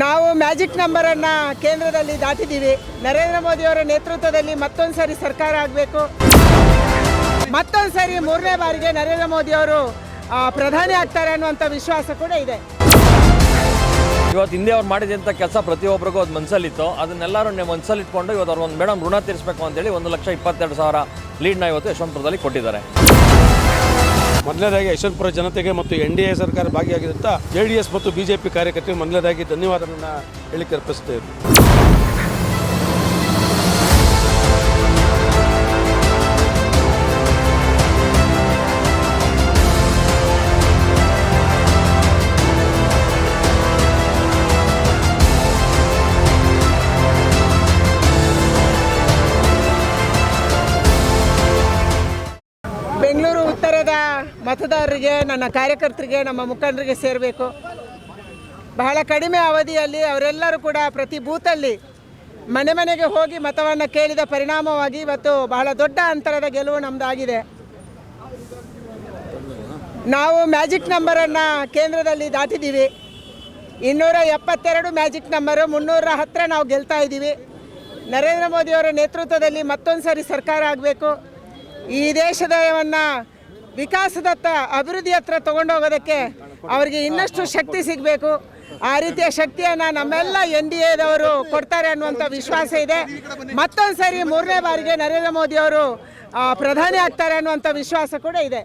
ನಾವು ಮ್ಯಾಜಿಕ್ ನಂಬರನ್ನು ಕೇಂದ್ರದಲ್ಲಿ ದಾಟಿದ್ದೀವಿ. ನರೇಂದ್ರ ಮೋದಿಯವರ ನೇತೃತ್ವದಲ್ಲಿ ಮತ್ತೊಂದು ಸಾರಿ ಸರ್ಕಾರ ಆಗಬೇಕು. ಮತ್ತೊಂದು ಸಾರಿ ಮೂರನೇ ಬಾರಿಗೆ ನರೇಂದ್ರ ಮೋದಿಯವರು ಪ್ರಧಾನಿ ಆಗ್ತಾರೆ ಅನ್ನುವಂಥ ವಿಶ್ವಾಸ ಕೂಡ ಇದೆ. ಇವತ್ತು ಹಿಂದೆ ಅವ್ರು ಮಾಡಿದಂಥ ಕೆಲಸ ಪ್ರತಿಯೊಬ್ಬರಿಗೂ ಅದು ಮನಸ್ಸಲ್ಲಿತ್ತು ಅದನ್ನೆಲ್ಲರೂ ನೀವು ಇಟ್ಕೊಂಡು ಇವತ್ತು ಅವ್ರು ಒಂದು ಮೇಡಮ್ ಋಣ ತೀರಿಸಬೇಕು ಅಂತೇಳಿ ಒಂದು ಲಕ್ಷ ಇಪ್ಪತ್ತೆರಡು ಸಾವಿರ ಲೀಡ್ನ ಇವತ್ತು ಯಶವಂತಪುರದಲ್ಲಿ ಕೊಟ್ಟಿದ್ದಾರೆ. ಮೊದಲನೇದಾಗಿ ಯಶವಂತಪುರ ಜನತೆಗೆ ಮತ್ತು ಎನ್ ಡಿ ಎ ಸರ್ಕಾರ ಭಾಗಿಯಾಗಿರುತ್ತಾ ಜೆ ಡಿ ಎಸ್ ಮತ್ತು ಬಿಜೆಪಿ ಕಾರ್ಯಕರ್ತರಿಗೆ ಮೊದಲನೇದಾಗಿ ಧನ್ಯವಾದಗಳನ್ನು ಹೇಳಿಕೆ ಅರ್ಪಿಸ್ತೇವೆ ಮತದಾರರಿಗೆ, ನನ್ನ ಕಾರ್ಯಕರ್ತರಿಗೆ, ನಮ್ಮ ಮುಖಂಡರಿಗೆ ಸೇರಬೇಕು. ಬಹಳ ಕಡಿಮೆ ಅವಧಿಯಲ್ಲಿ ಅವರೆಲ್ಲರೂ ಕೂಡ ಪ್ರತಿ ಬೂತಲ್ಲಿ ಮನೆ ಮನೆಗೆ ಹೋಗಿ ಮತವನ್ನು ಕೇಳಿದ ಪರಿಣಾಮವಾಗಿ ಇವತ್ತು ಬಹಳ ದೊಡ್ಡ ಅಂತರದ ಗೆಲುವು ನಮ್ಮದಾಗಿದೆ ನಾವು ಮ್ಯಾಜಿಕ್ ನಂಬರನ್ನು ಕೇಂದ್ರದಲ್ಲಿ ದಾಟಿದ್ದೀವಿ. ಇನ್ನೂರ ಎಪ್ಪತ್ತೆರಡು ಮ್ಯಾಜಿಕ್ ನಂಬರು ಮುನ್ನೂರ ಹತ್ತಿರ ನಾವು ಗೆಲ್ತಾ ಇದ್ದೀವಿ. ನರೇಂದ್ರ ಮೋದಿಯವರ ನೇತೃತ್ವದಲ್ಲಿ ಮತ್ತೊಂದು ಸಾರಿ ಸರ್ಕಾರ ಆಗಬೇಕು. ಈ ದೇಶದವನ್ನು ವಿಕಾಸದತ್ತ ಅಭಿವೃದ್ಧಿ ಹತ್ರ ತಗೊಂಡೋಗೋದಕ್ಕೆ ಅವರಿಗೆ ಇನ್ನಷ್ಟು ಶಕ್ತಿ ಸಿಗಬೇಕು. ಆ ರೀತಿಯ ಶಕ್ತಿಯನ್ನು ನಮ್ಮೆಲ್ಲ ಎನ್ ಡಿ ಎದವರು ಕೊಡ್ತಾರೆ ಅನ್ನುವಂಥ ವಿಶ್ವಾಸ ಇದೆ. ಮತ್ತೊಂದು ಸಾರಿ ಮೂರನೇ ಬಾರಿಗೆ ನರೇಂದ್ರ ಮೋದಿ ಅವರು ಪ್ರಧಾನಿ ಆಗ್ತಾರೆ ಅನ್ನುವಂಥ ವಿಶ್ವಾಸ ಕೂಡ ಇದೆ.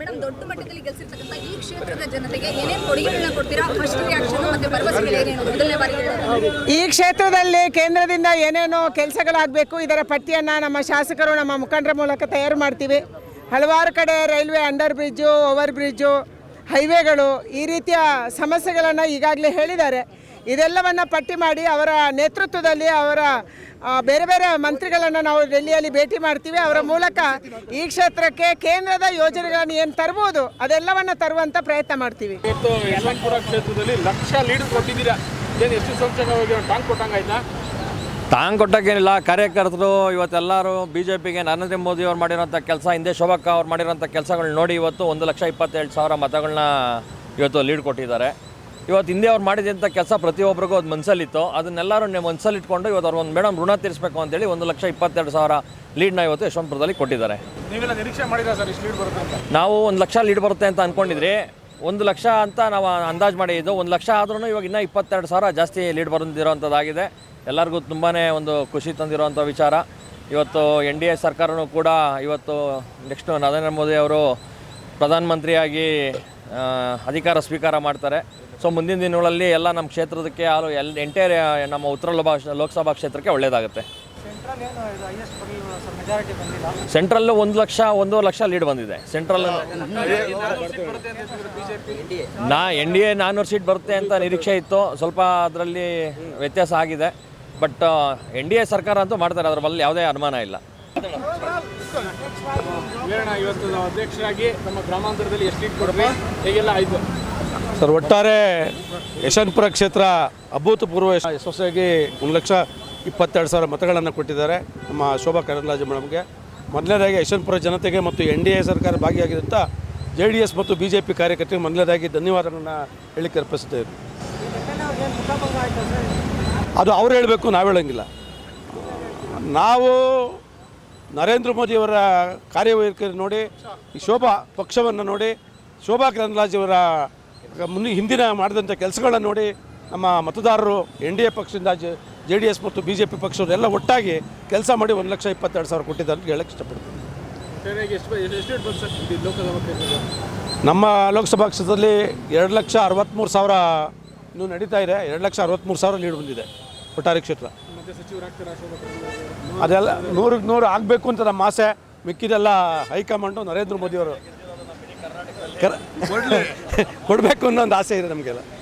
ಮೇಡಮ್ ದೊಡ್ಡ ಮಟ್ಟದಲ್ಲಿ ಗೆಲ್ಸಿರ್ತಕ್ಕಂಥ ಈ ಕ್ಷೇತ್ರದ ಜನತೆಗೆ ಏನೇನು ಕೊಡುಗೆಗಳನ್ನ ಕೊಡ್ತೀರಾ? ಫಸ್ಟ್ ರಿಯಾಕ್ಷನ್ ಮತ್ತೆ ಭರವಸೆಗಳು ಏನೇನು? ಮೊದಲನೇ ಬಾರಿಗೆ ಈ ಕ್ಷೇತ್ರದಲ್ಲಿ ಕೇಂದ್ರದಿಂದ ಏನೇನೋ ಕೆಲಸಗಳಾಗಬೇಕು ಇದರ ಪಟ್ಟಿಯನ್ನು ನಮ್ಮ ಶಾಸಕರು ನಮ್ಮ ಮುಖಂಡರ ಮೂಲಕ ತಯಾರು ಮಾಡ್ತೀವಿ. ಹಲವಾರು ಕಡೆ railway under bridge over bridge ಹೈವೇಗಳು ಈ ರೀತಿಯ ಸಮಸ್ಯೆಗಳನ್ನು ಈಗಾಗಲೇ ಹೇಳಿದ್ದಾರೆ. ಇದೆಲ್ಲವನ್ನು ಪಟ್ಟಿ ಮಾಡಿ ಅವರ ನೇತೃತ್ವದಲ್ಲಿ ಅವರ ಬೇರೆ ಬೇರೆ ಮಂತ್ರಿಗಳನ್ನು ನಾವು ಡೆಲ್ಲಿಯಲ್ಲಿ ಭೇಟಿ ಮಾಡ್ತೀವಿ. ಅವರ ಮೂಲಕ ಈ ಕ್ಷೇತ್ರಕ್ಕೆ ಕೇಂದ್ರದ ಯೋಜನೆಗಳನ್ನು ಏನು ತರ್ಬೋದು, ಅದೆಲ್ಲವನ್ನು ತರುವಂಥ ಪ್ರಯತ್ನ ಮಾಡ್ತೀವಿ. ಕ್ಷೇತ್ರದಲ್ಲಿ ಲಕ್ಷ ಲೀಡ್ ಕೊಟ್ಟಿದ್ದೀರಾ. ಏನು ಎಷ್ಟು ಸಂಸ್ಥೆ ತಾಂಗ್ ಕೊಟ್ಟಕ್ಕೇನಿಲ್ಲ ಕಾರ್ಯಕರ್ತರು ಇವತ್ತೆಲ್ಲರೂ ಬಿ ಜೆ ಪಿಗೆ ನರೇಂದ್ರ ಮೋದಿ ಅವ್ರು ಮಾಡಿರೋಂಥ ಕೆಲಸ ಹಿಂದೆ ಶೋಭಕ್ಕ ಅವ್ರು ಮಾಡಿರೋಂಥ ಕೆಲಸಗಳನ್ನ ನೋಡಿ ಇವತ್ತು ಒಂದು ಲಕ್ಷ ಇಪ್ಪತ್ತೇಳು ಸಾವಿರ ಮತಗಳನ್ನ ಇವತ್ತು ಲೀಡ್ ಕೊಟ್ಟಿದ್ದಾರೆ. ಇವತ್ತು ಹಿಂದೆ ಅವ್ರು ಮಾಡಿದಂಥ ಕೆಲಸ ಪ್ರತಿಯೊಬ್ಬರಿಗೂ ಅದು ಮನಸ್ಸಲ್ಲಿತ್ತು ಅದನ್ನೆಲ್ಲರೂ ನೀವು ಮನಸ್ಸಲ್ಲಿ ಇಟ್ಕೊಂಡು ಇವತ್ತು ಅವ್ರು ಒಂದು ಮೇಡಮ್ ಋಣ ತೀರಿಸಬೇಕು ಅಂತೇಳಿ ಒಂದು ಲಕ್ಷ ಇಪ್ಪತ್ತೆರಡು ಸಾವಿರ ಲೀಡ್ನ ಇವತ್ತು ಯಶವಂತಪುರದಲ್ಲಿ ಕೊಟ್ಟಿದ್ದಾರೆ. ನೀವೆಲ್ಲ ನಿರೀಕ್ಷೆ ಮಾಡಿಲ್ಲ ಸರ್ ಇಷ್ಟು ಲೀಡ್ ಬರುತ್ತೆ ಅಂತ? ನಾವು ಒಂದು ಲಕ್ಷ ಲೀಡ್ ಬರುತ್ತೆ ಅಂತ ಅಂದ್ಕೊಂಡಿದ್ರಿ ಒಂದು ಲಕ್ಷ ಅಂತ ನಾವು ಅಂದಾಜು ಮಾಡಿದ್ದು. ಒಂದು ಲಕ್ಷ ಆದ್ರೂ ಇವಾಗ ಇನ್ನೂ ಇಪ್ಪತ್ತೆರಡು ಸಾವಿರ ಜಾಸ್ತಿ ಲೀಡ್ ಬಂದಿರೋವಂಥದ್ದಾಗಿದೆ ಎಲ್ಲರಿಗೂ ತುಂಬಾ ಒಂದು ಖುಷಿ ತಂದಿರುವಂಥ ವಿಚಾರ. ಇವತ್ತು ಎನ್ ಡಿ ಎ ಸರ್ಕಾರನೂ ಕೂಡ ಇವತ್ತು ನೆಕ್ಸ್ಟು ನರೇಂದ್ರ ಮೋದಿ ಅವರು ಪ್ರಧಾನಮಂತ್ರಿಯಾಗಿ ಅಧಿಕಾರ ಸ್ವೀಕಾರ ಮಾಡ್ತಾರೆ. ಸೊ, ಮುಂದಿನ ದಿನಗಳಲ್ಲಿ ಎಲ್ಲ ನಮ್ಮ ಕ್ಷೇತ್ರದಕ್ಕೆ ಆರು ಎಲ್ ಎಂಟೈರ್, ನಮ್ಮ ಉತ್ತರ ಲೋಕಸಭಾ ಕ್ಷೇತ್ರಕ್ಕೆ ಒಳ್ಳೆಯದಾಗುತ್ತೆ ಸೆಂಟ್ರಲ್ಲು ಒಂದು ಲಕ್ಷ ಒಂದೂವರೆ ಲಕ್ಷ ಲೀಡ್ ಬಂದಿದೆ. ಸೆಂಟ್ರಲ್ ನಾ ಎನ್ ಡಿ ಎ ನಾನ್ನೂರು ಸೀಟ್ ಬರುತ್ತೆ ಅಂತ ನಿರೀಕ್ಷೆ ಇತ್ತು. ಸ್ವಲ್ಪ ಅದರಲ್ಲಿ ವ್ಯತ್ಯಾಸ ಆಗಿದೆ. ಬಟ್ ಎನ್ ಡಿ ಎ ಸರ್ಕಾರ ಅಂತೂ ಮಾಡ್ತಾರೆ. ಅದ್ರ ಬಲ್ಲಿ ಯಾವುದೇ ಅನುಮಾನ ಇಲ್ಲ. ಇವತ್ತು ಅಧ್ಯಕ್ಷರಾಗಿ ನಮ್ಮ ಗ್ರಾಮಾಂತರದಲ್ಲಿ ಎಷ್ಟು ಹೇಗೆಲ್ಲ ಆಯಿತು? ಸರ್ ಒಟ್ಟಾರೆ ಯಶವಂತಪುರ ಕ್ಷೇತ್ರ ಅಭೂತಪೂರ್ವ ಯಶ- ಯಶಸ್ವಿಯಾಗಿ ಒಂದು ಲಕ್ಷ ಇಪ್ಪತ್ತೆರಡು ಸಾವಿರ ಮತಗಳನ್ನು ಕೊಟ್ಟಿದ್ದಾರೆ. ನಮ್ಮ ಶೋಭಾ ಕರಂದ್ಲಾಜೆ ಮೇಡಮ್ಗೆ. ಮೊದಲನೇದಾಗಿ ಯಶವಂತಪುರ ಜನತೆಗೆ ಮತ್ತು ಎನ್ ಡಿ ಎ ಸರ್ಕಾರ ಭಾಗಿಯಾಗಿರುವಂಥ ಜೆ ಡಿ ಎಸ್ ಮತ್ತು ಬಿ ಜೆ ಪಿ ಕಾರ್ಯಕರ್ತರಿಗೆ ಮೊದಲನೇದಾಗಿ ಧನ್ಯವಾದಗಳನ್ನು ಹೇಳಿಕೆ ಅರ್ಪಿಸುತ್ತೇವೆ ಅದು ಅವ್ರು ಹೇಳಬೇಕು, ನಾವು ಹೇಳೋಂಗಿಲ್ಲ. ನಾವು ನರೇಂದ್ರ ಮೋದಿಯವರ ಕಾರ್ಯವೈಖರಿ ನೋಡಿ ಶೋಭಾ ಪಕ್ಷವನ್ನು ನೋಡಿ, ಶೋಭಾ ಕರಂದ್ಲಾಜೆಯವರ ಮುನ್ನ ಹಿಂದಿನ ಮಾಡಿದಂಥ ಕೆಲಸಗಳನ್ನು ನೋಡಿ, ನಮ್ಮ ಮತದಾರರು ಎನ್ ಡಿ ಎ ಪಕ್ಷದಿಂದ ಜೆ ಡಿ ಎಸ್ ಮತ್ತು ಬಿ ಜೆ ಪಿ ಪಕ್ಷದವರೆಲ್ಲ ಒಟ್ಟಾಗಿ ಕೆಲಸ ಮಾಡಿ ಒಂದು ಲಕ್ಷ ಇಪ್ಪತ್ತೆರಡು ಸಾವಿರ ಕೊಟ್ಟಿದ್ದಾರೆ ಅಂತ ಹೇಳಕ್ಕೆ ಇಷ್ಟಪಡ್ತೀನಿ. ನಮ್ಮ ಲೋಕಸಭಾ ಕ್ಷೇತ್ರದಲ್ಲಿ ಎರಡು ಲಕ್ಷ ಅರವತ್ತ್ಮೂರು ಸಾವಿರ ಇನ್ನೂ ನಡೀತಾ ಇದೆ. ಎರಡು ಲಕ್ಷ ಅರವತ್ತ್ಮೂರು ಸಾವಿರ ಲೀಡ್ ಬಂದಿದೆ ಒಟ್ಟಾರೆ ಕ್ಷೇತ್ರ. ಅದೆಲ್ಲ ನೂರಕ್ಕೆ ನೂರು ಆಗಬೇಕು ಅಂತ ನಮ್ಮ ಆಸೆ. ಮಿಕ್ಕಿದೆಲ್ಲ ಹೈಕಮಾಂಡು ನರೇಂದ್ರ ಮೋದಿಯವರು ಕೊಡಬೇಕು ಅನ್ನೋ ಒಂದು ಆಸೆ ಇದೆ ನಮಗೆಲ್ಲ.